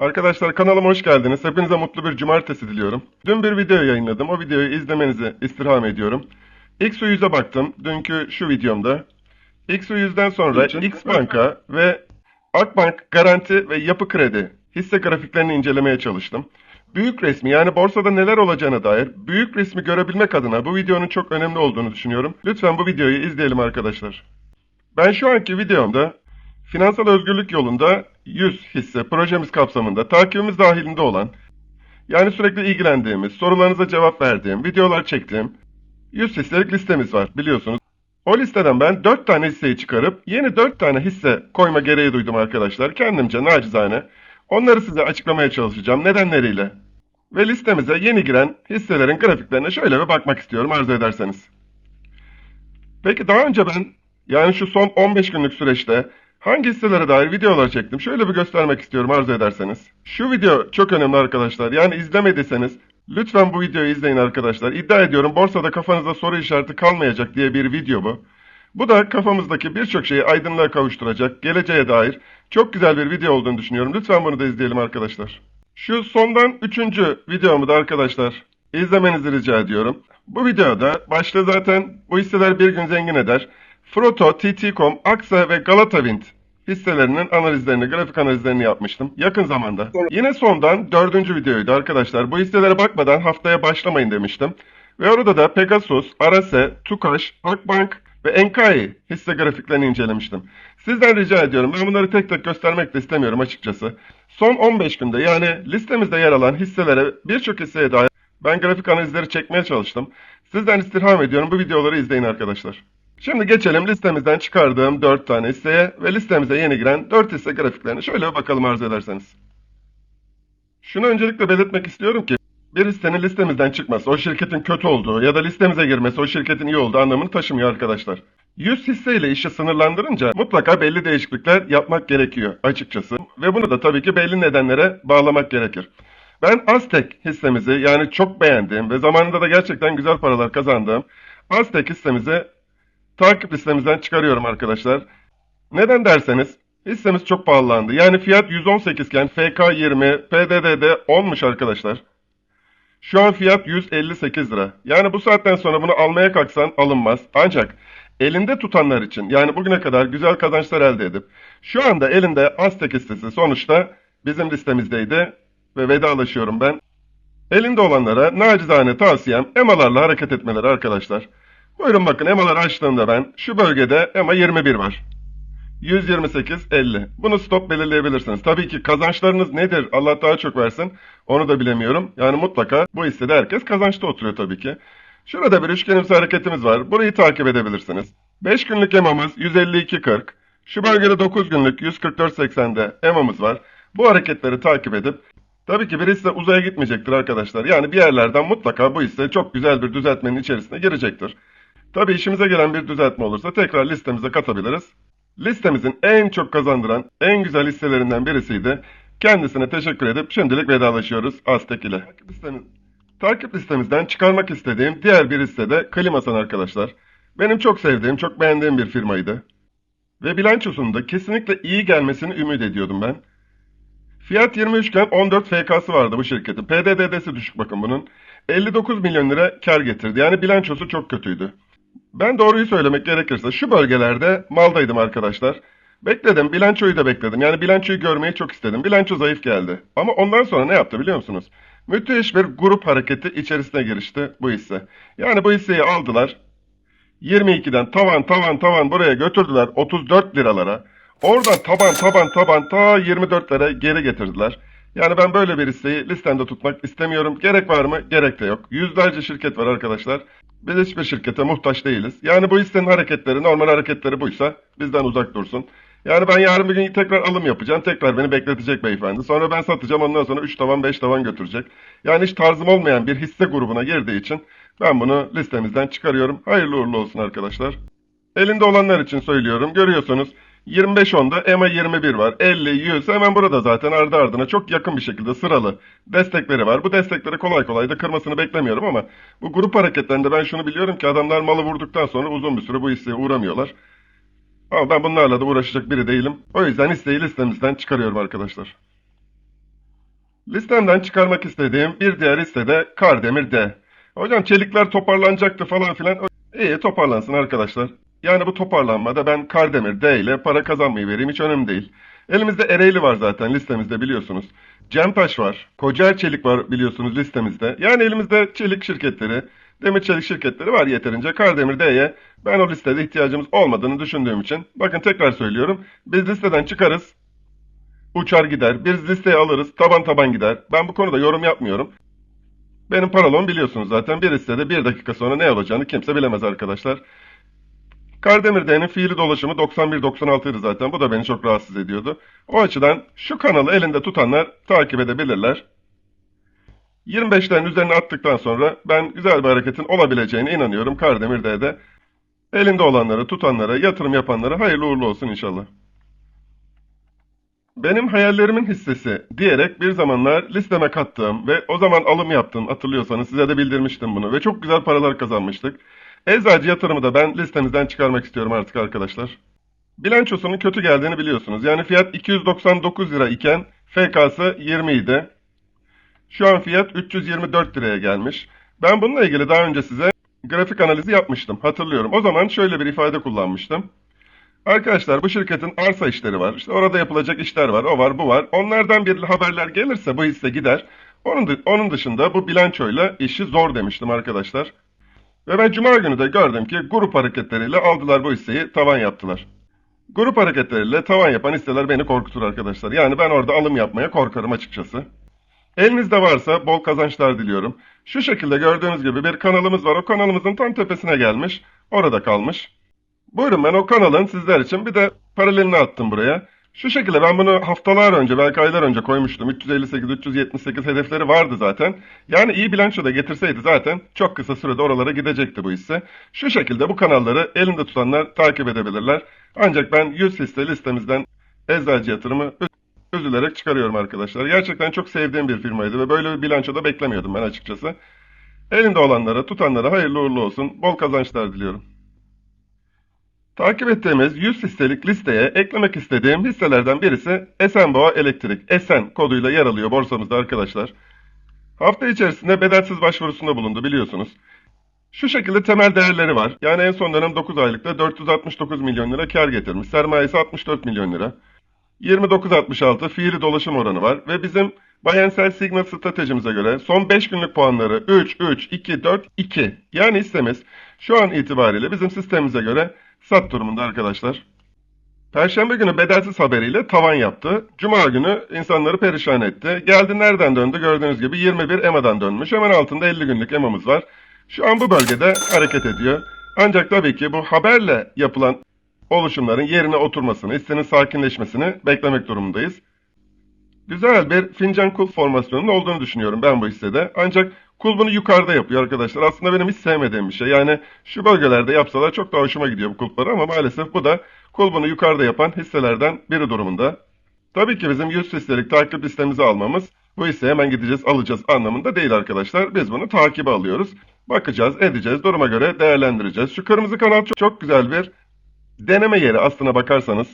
Arkadaşlar kanalıma hoş geldiniz. Hepinize mutlu bir cumartesi diliyorum. Dün bir video yayınladım. O videoyu izlemenizi istirham ediyorum. X100'e baktım. Dünkü şu videomda. X100'den sonra X Banka ve Akbank Garanti ve Yapı Kredi hisse grafiklerini incelemeye çalıştım. Büyük resmi yani borsada neler olacağına dair büyük resmi görebilmek adına bu videonun çok önemli olduğunu düşünüyorum. Lütfen bu videoyu izleyelim arkadaşlar. Ben şu anki videomda finansal özgürlük yolunda 100 hisse projemiz kapsamında takibimiz dahilinde olan yani sürekli ilgilendiğimiz, sorularınıza cevap verdiğim, videolar çektiğim 100 hisselik listemiz var biliyorsunuz. O listeden ben 4 tane hisseyi çıkarıp yeni 4 tane hisse koyma gereği duydum arkadaşlar. Kendimce nacizane. Onları size açıklamaya çalışacağım nedenleriyle. Ve listemize yeni giren hisselerin grafiklerine şöyle bir bakmak istiyorum arzu ederseniz. Peki daha önce ben yani şu son 15 günlük süreçte hangi hisselere dair videolar çektim? Şöyle bir göstermek istiyorum arzu ederseniz. Şu video çok önemli arkadaşlar. Yani izlemediyseniz lütfen bu videoyu izleyin arkadaşlar. İddia ediyorum borsada kafanızda soru işareti kalmayacak diye bir video bu. Bu da kafamızdaki birçok şeyi aydınlığa kavuşturacak, geleceğe dair çok güzel bir video olduğunu düşünüyorum. Lütfen bunu da izleyelim arkadaşlar. Şu sondan üçüncü videomu da arkadaşlar izlemenizi rica ediyorum. Bu videoda başta zaten bu hisseler bir gün zengin eder. Froto, TT.com, Aksa ve Galata Wind hisselerinin analizlerini, grafik analizlerini yapmıştım yakın zamanda. Yine sondan dördüncü videoydu arkadaşlar. Bu hisselere bakmadan haftaya başlamayın demiştim. Ve orada da Pegasus, Arase, Tukaş, Akbank ve Enkai hisse grafiklerini incelemiştim. Sizden rica ediyorum. Ben bunları tek tek göstermek de istemiyorum açıkçası. Son 15 günde yani listemizde yer alan hisselere birçok hisseye dair ben grafik analizleri çekmeye çalıştım. Sizden istirham ediyorum bu videoları izleyin arkadaşlar. Şimdi geçelim listemizden çıkardığım 4 tane hisseye ve listemize yeni giren 4 hisse grafiklerine şöyle bir bakalım arzu ederseniz. Şunu öncelikle belirtmek istiyorum ki bir hissenin listemizden çıkması, o şirketin kötü olduğu ya da listemize girmesi o şirketin iyi olduğu anlamını taşımıyor arkadaşlar. 100 hisseyle işi sınırlandırınca mutlaka belli değişiklikler yapmak gerekiyor açıkçası. Ve bunu da tabii ki belli nedenlere bağlamak gerekir. Ben Aztek hissemizi yani çok beğendiğim ve zamanında da gerçekten güzel paralar kazandığım Aztek hissemizi takip listemizden çıkarıyorum arkadaşlar. Neden derseniz hissemiz çok pahalandı. Yani fiyat 118 iken FK 20, PDD'de 10'muş arkadaşlar. Şu an fiyat 158 lira. Yani bu saatten sonra bunu almaya kalksan alınmaz. Ancak elinde tutanlar için yani bugüne kadar güzel kazançlar elde edip şu anda elinde Aztek hissesi sonuçta bizim listemizdeydi ve vedalaşıyorum ben. Elinde olanlara nacizane tavsiyem EMA'larla hareket etmeleri arkadaşlar. Buyurun bakın EMA'ları açtığımda ben şu bölgede EMA 21 var. 128.50. Bunu stop belirleyebilirsiniz. Tabii ki kazançlarınız nedir? Allah daha çok versin. Onu da bilemiyorum. Yani mutlaka bu hissede herkes kazançta oturuyor tabii ki. Şurada bir üçgenimsi hareketimiz var. Burayı takip edebilirsiniz. 5 günlük EMA'mız 152.40. Şu bölgede 9 günlük 144.80'de EMA'mız var. Bu hareketleri takip edip Tabii ki bir hisse uzaya gitmeyecektir arkadaşlar. Yani bir yerlerden mutlaka bu hisse çok güzel bir düzeltmenin içerisine girecektir. Tabii işimize gelen bir düzeltme olursa tekrar listemize katabiliriz. Listemizin en çok kazandıran, en güzel hisselerinden birisiydi. Kendisine teşekkür edip şimdilik vedalaşıyoruz Aztek ile. Takip, listemiz, takip listemizden çıkarmak istediğim diğer bir hisse de Klimasan arkadaşlar. Benim çok sevdiğim, çok beğendiğim bir firmaydı. Ve bilançosunda kesinlikle iyi gelmesini ümit ediyordum ben. Fiyat 23 iken 14 FK'sı vardı bu şirketin. PDD'si düşük bakın bunun. 59 milyon lira kar getirdi. Yani bilançosu çok kötüydü. Ben doğruyu söylemek gerekirse şu bölgelerde maldaydım arkadaşlar. Bekledim, bilançoyu da bekledim. Yani bilançoyu görmeyi çok istedim. Bilanço zayıf geldi. Ama ondan sonra ne yaptı biliyor musunuz? Müthiş bir grup hareketi içerisine girişti bu hisse. Yani bu hisseyi aldılar. 22'den tavan tavan tavan buraya götürdüler 34 liralara. Oradan taban taban taban ta 24'lere geri getirdiler. Yani ben böyle bir hisseyi listemde tutmak istemiyorum. Gerek var mı? Gerek de yok. Yüzlerce şirket var arkadaşlar. Biz hiçbir şirkete muhtaç değiliz. Yani bu hissenin hareketleri, normal hareketleri buysa bizden uzak dursun. Yani ben yarın bir gün tekrar alım yapacağım. Tekrar beni bekletecek beyefendi. Sonra ben satacağım ondan sonra 3 tavan 5 tavan götürecek. Yani hiç tarzım olmayan bir hisse grubuna girdiği için ben bunu listemizden çıkarıyorum. Hayırlı uğurlu olsun arkadaşlar. Elinde olanlar için söylüyorum. Görüyorsunuz 25.10'da EMA 21 var. 50, 100 hemen burada zaten ardı ardına çok yakın bir şekilde sıralı destekleri var. Bu destekleri kolay kolay da kırmasını beklemiyorum ama bu grup hareketlerinde ben şunu biliyorum ki adamlar malı vurduktan sonra uzun bir süre bu hisseye uğramıyorlar. Ama ben bunlarla da uğraşacak biri değilim. O yüzden hisseyi listemizden çıkarıyorum arkadaşlar. Listemden çıkarmak istediğim bir diğer hisse de Kardemir D. Hocam çelikler toparlanacaktı falan filan. İyi toparlansın arkadaşlar. Yani bu toparlanmada ben Kardemir D ile para kazanmayı vereyim hiç önemli değil. Elimizde Ereğli var zaten listemizde biliyorsunuz. Cemtaş var, Kocaer Çelik var biliyorsunuz listemizde. Yani elimizde çelik şirketleri, demir çelik şirketleri var yeterince. Kardemir D'ye ben o listede ihtiyacımız olmadığını düşündüğüm için. Bakın tekrar söylüyorum. Biz listeden çıkarız. Uçar gider. Biz listeye alırız. Taban taban gider. Ben bu konuda yorum yapmıyorum. Benim paralon biliyorsunuz zaten. Bir listede bir dakika sonra ne olacağını kimse bilemez arkadaşlar. Kardemir D'nin fiili dolaşımı 91-96 idi zaten. Bu da beni çok rahatsız ediyordu. O açıdan şu kanalı elinde tutanlar takip edebilirler. 25'lerin üzerine attıktan sonra ben güzel bir hareketin olabileceğine inanıyorum Kardemir D'de. Elinde olanlara, tutanlara, yatırım yapanlara hayırlı uğurlu olsun inşallah. Benim hayallerimin hissesi diyerek bir zamanlar listeme kattığım ve o zaman alım yaptım hatırlıyorsanız size de bildirmiştim bunu ve çok güzel paralar kazanmıştık. Eczacı yatırımı da ben listemizden çıkarmak istiyorum artık arkadaşlar. Bilançosunun kötü geldiğini biliyorsunuz. Yani fiyat 299 lira iken FK'sı 20 idi. Şu an fiyat 324 liraya gelmiş. Ben bununla ilgili daha önce size grafik analizi yapmıştım. Hatırlıyorum. O zaman şöyle bir ifade kullanmıştım. Arkadaşlar bu şirketin arsa işleri var. İşte orada yapılacak işler var. O var, bu var. Onlardan bir haberler gelirse bu hisse gider. Onun, onun dışında bu bilançoyla işi zor demiştim arkadaşlar. Ve ben cuma günü de gördüm ki grup hareketleriyle aldılar bu hisseyi tavan yaptılar. Grup hareketleriyle tavan yapan hisseler beni korkutur arkadaşlar. Yani ben orada alım yapmaya korkarım açıkçası. Elinizde varsa bol kazançlar diliyorum. Şu şekilde gördüğünüz gibi bir kanalımız var. O kanalımızın tam tepesine gelmiş. Orada kalmış. Buyurun ben o kanalın sizler için bir de paralelini attım buraya. Şu şekilde ben bunu haftalar önce belki aylar önce koymuştum. 358-378 hedefleri vardı zaten. Yani iyi bilanço da getirseydi zaten çok kısa sürede oralara gidecekti bu hisse. Şu şekilde bu kanalları elinde tutanlar takip edebilirler. Ancak ben 100 hisse listemizden eczacı yatırımı üz- üzülerek çıkarıyorum arkadaşlar. Gerçekten çok sevdiğim bir firmaydı ve böyle bir bilanço da beklemiyordum ben açıkçası. Elinde olanlara, tutanlara hayırlı uğurlu olsun. Bol kazançlar diliyorum. Takip ettiğimiz 100 hisselik listeye eklemek istediğim hisselerden birisi Esenboğa Elektrik. Esen koduyla yer alıyor borsamızda arkadaşlar. Hafta içerisinde bedelsiz başvurusunda bulundu biliyorsunuz. Şu şekilde temel değerleri var. Yani en son dönem 9 aylıkta 469 milyon lira kar getirmiş. Sermayesi 64 milyon lira. 29.66 fiili dolaşım oranı var ve bizim Bayensel Signal stratejimize göre son 5 günlük puanları 3, 3, 2, 4, 2. Yani hissemiz şu an itibariyle bizim sistemimize göre sat durumunda arkadaşlar. Perşembe günü bedelsiz haberiyle tavan yaptı. Cuma günü insanları perişan etti. Geldi nereden döndü gördüğünüz gibi 21 EMA'dan dönmüş. Hemen altında 50 günlük EMA'mız var. Şu an bu bölgede hareket ediyor. Ancak tabii ki bu haberle yapılan oluşumların yerine oturmasını, hissenin sakinleşmesini beklemek durumundayız. Güzel bir fincan kulp formasyonunun olduğunu düşünüyorum ben bu hissede. Ancak kulbunu yukarıda yapıyor arkadaşlar. Aslında benim hiç sevmediğim bir şey. Yani şu bölgelerde yapsalar çok daha hoşuma gidiyor bu kulplar ama maalesef bu da kulbunu yukarıda yapan hisselerden biri durumunda. Tabii ki bizim 100 hisselik takip listemizi almamız bu hisseye hemen gideceğiz alacağız anlamında değil arkadaşlar. Biz bunu takibe alıyoruz. Bakacağız, edeceğiz, duruma göre değerlendireceğiz. Şu kırmızı kanal çok, çok güzel bir deneme yeri aslına bakarsanız.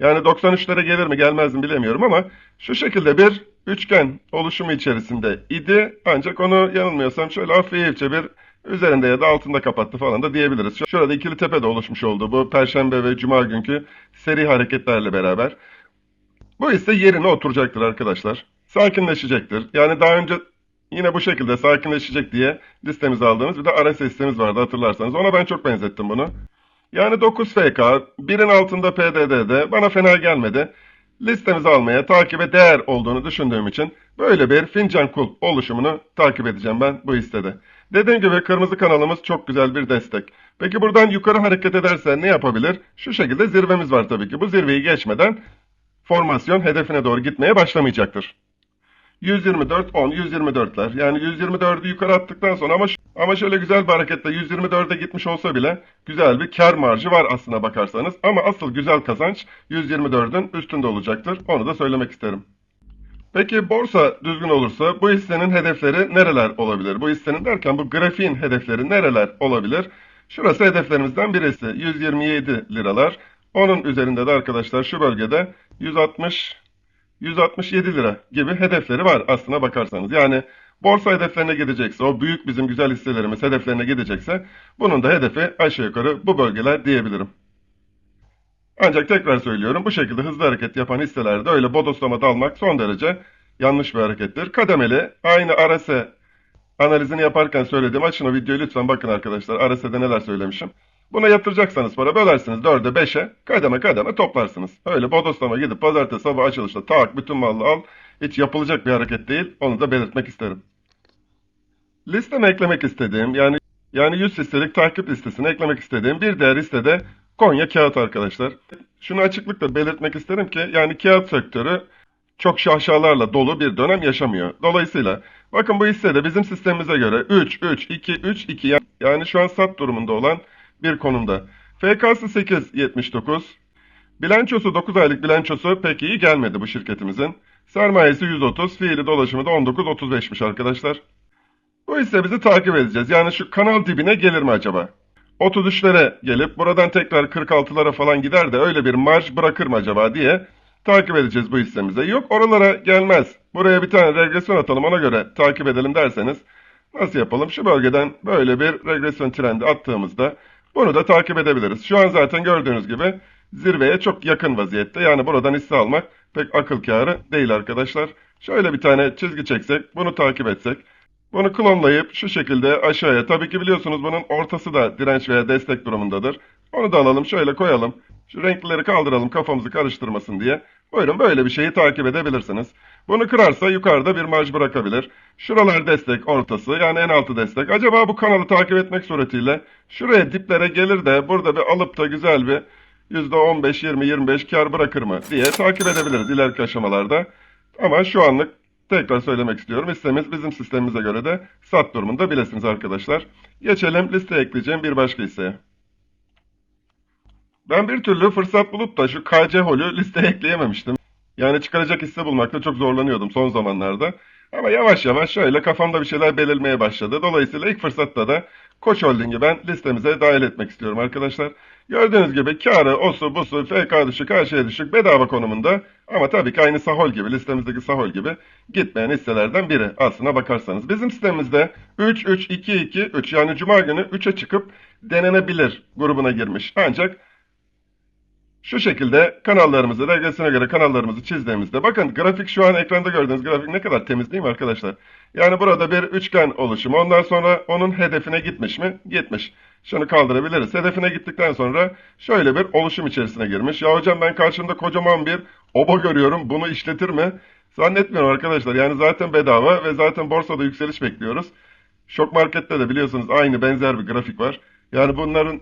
Yani 93'lere gelir mi gelmez mi bilemiyorum ama şu şekilde bir üçgen oluşumu içerisinde idi. Ancak onu yanılmıyorsam şöyle hafifçe bir üzerinde ya da altında kapattı falan da diyebiliriz. Şurada ikili tepe de oluşmuş oldu bu perşembe ve cuma günkü seri hareketlerle beraber. Bu ise yerine oturacaktır arkadaşlar. Sakinleşecektir. Yani daha önce yine bu şekilde sakinleşecek diye listemize aldığımız bir de RSS listemiz vardı hatırlarsanız. Ona ben çok benzettim bunu. Yani 9 FK, birin altında PDD'de bana fena gelmedi. Listemizi almaya, takibe değer olduğunu düşündüğüm için böyle bir fincan kulp oluşumunu takip edeceğim ben bu hissede. Dediğim gibi kırmızı kanalımız çok güzel bir destek. Peki buradan yukarı hareket ederse ne yapabilir? Şu şekilde zirvemiz var tabii ki. Bu zirveyi geçmeden formasyon hedefine doğru gitmeye başlamayacaktır. 124 10 124'ler. Yani 124'ü yukarı attıktan sonra ama ama şöyle güzel bir hareketle 124'e gitmiş olsa bile güzel bir kar marjı var aslına bakarsanız. Ama asıl güzel kazanç 124'ün üstünde olacaktır. Onu da söylemek isterim. Peki borsa düzgün olursa bu hissenin hedefleri nereler olabilir? Bu hissenin derken bu grafiğin hedefleri nereler olabilir? Şurası hedeflerimizden birisi 127 liralar. Onun üzerinde de arkadaşlar şu bölgede 160 167 lira gibi hedefleri var aslına bakarsanız. Yani borsa hedeflerine gidecekse, o büyük bizim güzel hisselerimiz hedeflerine gidecekse bunun da hedefi aşağı yukarı bu bölgeler diyebilirim. Ancak tekrar söylüyorum bu şekilde hızlı hareket yapan hisselerde öyle bodoslama dalmak son derece yanlış bir harekettir. Kademeli aynı RSI analizini yaparken söylediğim açın o videoyu lütfen bakın arkadaşlar. RSI'de neler söylemişim. Buna yatıracaksanız para bölersiniz 4'e 5'e kademe kademe toplarsınız. Öyle bodoslama gidip pazartesi sabah açılışta tak bütün malı al. Hiç yapılacak bir hareket değil. Onu da belirtmek isterim. Listeme eklemek istediğim yani yani 100 hisselik takip listesine eklemek istediğim bir diğer liste de Konya Kağıt arkadaşlar. Şunu açıklıkla belirtmek isterim ki yani kağıt sektörü çok şaşalarla dolu bir dönem yaşamıyor. Dolayısıyla bakın bu hisse de bizim sistemimize göre 3, 3, 2, 3, 2 yani şu an sat durumunda olan bir konumda. FK'sı 8.79. Bilançosu 9 aylık bilançosu pek iyi gelmedi bu şirketimizin. Sermayesi 130, fiili dolaşımı da 19.35'miş arkadaşlar. Bu hisse bizi takip edeceğiz. Yani şu kanal dibine gelir mi acaba? 33'lere gelip buradan tekrar 46'lara falan gider de öyle bir marj bırakır mı acaba diye takip edeceğiz bu hissemize. Yok oralara gelmez. Buraya bir tane regresyon atalım ona göre takip edelim derseniz nasıl yapalım? Şu bölgeden böyle bir regresyon trendi attığımızda bunu da takip edebiliriz. Şu an zaten gördüğünüz gibi zirveye çok yakın vaziyette. Yani buradan hisse almak pek akıl kârı değil arkadaşlar. Şöyle bir tane çizgi çeksek, bunu takip etsek. Bunu klonlayıp şu şekilde aşağıya, tabii ki biliyorsunuz bunun ortası da direnç veya destek durumundadır. Onu da alalım, şöyle koyalım. Şu renklileri kaldıralım kafamızı karıştırmasın diye. Buyurun böyle bir şeyi takip edebilirsiniz. Bunu kırarsa yukarıda bir marj bırakabilir. Şuralar destek ortası yani en altı destek. Acaba bu kanalı takip etmek suretiyle şuraya diplere gelir de burada bir alıp da güzel bir %15, 20, 25 kar bırakır mı diye takip edebiliriz ileriki aşamalarda. Ama şu anlık tekrar söylemek istiyorum. Hissemiz bizim sistemimize göre de sat durumunda bilesiniz arkadaşlar. Geçelim listeye ekleyeceğim bir başka hisseye. Ben bir türlü fırsat bulup da şu KC Hol'ü listeye ekleyememiştim. Yani çıkaracak hisse bulmakta çok zorlanıyordum son zamanlarda. Ama yavaş yavaş şöyle kafamda bir şeyler belirmeye başladı. Dolayısıyla ilk fırsatta da Koç Holding'i ben listemize dahil etmek istiyorum arkadaşlar. Gördüğünüz gibi karı, osu, busu, FK düşük, her şeye düşük bedava konumunda. Ama tabii ki aynı Sahol gibi, listemizdeki Sahol gibi gitmeyen hisselerden biri aslına bakarsanız. Bizim sistemimizde 3, 3, 2, 2, 3 yani Cuma günü 3'e çıkıp denenebilir grubuna girmiş. Ancak şu şekilde kanallarımızı, regresine göre kanallarımızı çizdiğimizde bakın grafik şu an ekranda gördüğünüz grafik ne kadar temiz değil mi arkadaşlar? Yani burada bir üçgen oluşumu ondan sonra onun hedefine gitmiş mi? Gitmiş. Şunu kaldırabiliriz. Hedefine gittikten sonra şöyle bir oluşum içerisine girmiş. Ya hocam ben karşımda kocaman bir oba görüyorum. Bunu işletir mi? Zannetmiyorum arkadaşlar. Yani zaten bedava ve zaten borsada yükseliş bekliyoruz. Şok markette de biliyorsunuz aynı benzer bir grafik var. Yani bunların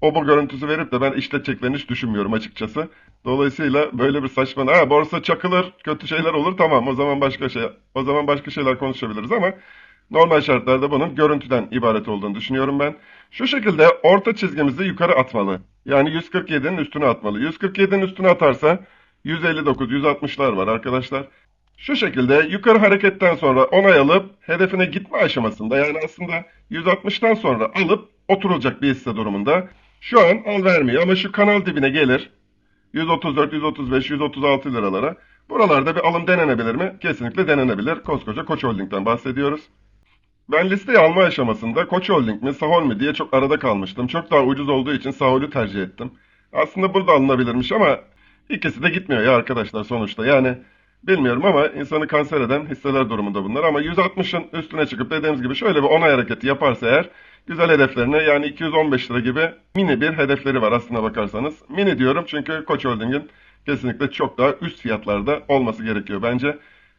oba görüntüsü verip de ben işleteceklerini hiç düşünmüyorum açıkçası. Dolayısıyla böyle bir saçma, ha borsa çakılır, kötü şeyler olur tamam o zaman başka şey o zaman başka şeyler konuşabiliriz ama normal şartlarda bunun görüntüden ibaret olduğunu düşünüyorum ben. Şu şekilde orta çizgimizi yukarı atmalı. Yani 147'nin üstüne atmalı. 147'nin üstüne atarsa 159, 160'lar var arkadaşlar. Şu şekilde yukarı hareketten sonra onay alıp hedefine gitme aşamasında yani aslında 160'tan sonra alıp oturulacak bir hisse durumunda. Şu an al vermiyor ama şu kanal dibine gelir. 134, 135, 136 liralara. Buralarda bir alım denenebilir mi? Kesinlikle denenebilir. Koskoca Koç Holding'den bahsediyoruz. Ben listeyi alma aşamasında Koç Holding mi, Sahol mi diye çok arada kalmıştım. Çok daha ucuz olduğu için Sahol'ü tercih ettim. Aslında burada alınabilirmiş ama ikisi de gitmiyor ya arkadaşlar sonuçta. Yani bilmiyorum ama insanı kanser eden hisseler durumunda bunlar. Ama 160'ın üstüne çıkıp dediğimiz gibi şöyle bir onay hareketi yaparsa eğer güzel hedeflerine yani 215 lira gibi mini bir hedefleri var aslına bakarsanız. Mini diyorum çünkü Koç Holding'in kesinlikle çok daha üst fiyatlarda olması gerekiyor bence.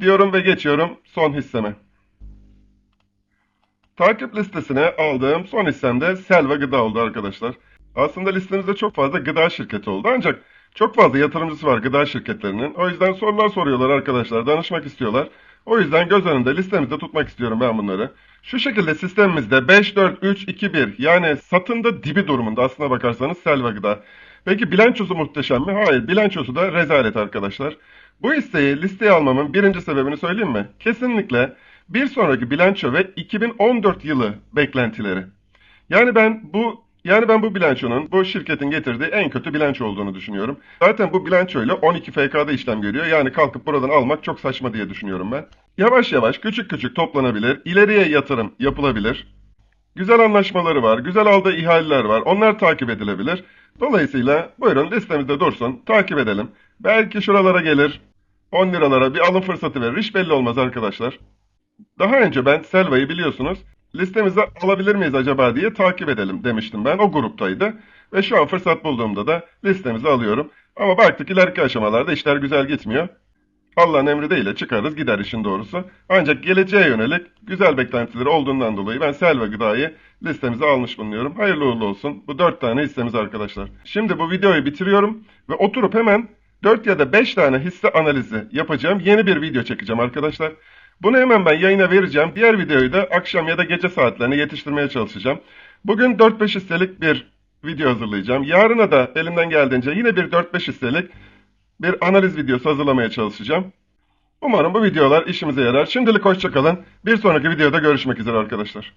Diyorum ve geçiyorum son hisseme. Takip listesine aldığım son hissem de Selva Gıda oldu arkadaşlar. Aslında listemizde çok fazla gıda şirketi oldu ancak çok fazla yatırımcısı var gıda şirketlerinin. O yüzden sorular soruyorlar arkadaşlar, danışmak istiyorlar. O yüzden göz önünde listemizde tutmak istiyorum ben bunları. Şu şekilde sistemimizde 5, 4, 3, 2, 1 yani satında dibi durumunda aslına bakarsanız Selva Gıda. Peki bilançosu muhteşem mi? Hayır bilançosu da rezalet arkadaşlar. Bu hisseyi listeye almamın birinci sebebini söyleyeyim mi? Kesinlikle bir sonraki bilanço ve 2014 yılı beklentileri. Yani ben bu Yani ben bu bilançonun bu şirketin getirdiği en kötü bilanço olduğunu düşünüyorum. Zaten bu bilançoyla 12 FK'da işlem görüyor. Yani kalkıp buradan almak çok saçma diye düşünüyorum ben. Yavaş yavaş küçük küçük toplanabilir, ileriye yatırım yapılabilir. Güzel anlaşmaları var, güzel aldığı ihaleler var. Onlar takip edilebilir. Dolayısıyla buyurun listemizde dursun, takip edelim. Belki şuralara gelir, 10 liralara bir alım fırsatı verir. Hiç belli olmaz arkadaşlar. Daha önce ben Selva'yı biliyorsunuz listemize alabilir miyiz acaba diye takip edelim demiştim ben. O gruptaydı. Ve şu an fırsat bulduğumda da listemize alıyorum. Ama baktık ileriki aşamalarda işler güzel gitmiyor. Allah'ın emri değil de çıkarız gider işin doğrusu. Ancak geleceğe yönelik güzel beklentileri olduğundan dolayı ben Selva Gıda'yı listemize almış bulunuyorum. Hayırlı uğurlu olsun. Bu 4 tane hissemiz arkadaşlar. Şimdi bu videoyu bitiriyorum ve oturup hemen 4 ya da 5 tane hisse analizi yapacağım. Yeni bir video çekeceğim arkadaşlar. Bunu hemen ben yayına vereceğim. Diğer videoyu da akşam ya da gece saatlerine yetiştirmeye çalışacağım. Bugün 4-5 hisselik bir video hazırlayacağım. Yarına da elimden geldiğince yine bir 4-5 hisselik bir analiz videosu hazırlamaya çalışacağım. Umarım bu videolar işimize yarar. Şimdilik hoşçakalın. Bir sonraki videoda görüşmek üzere arkadaşlar.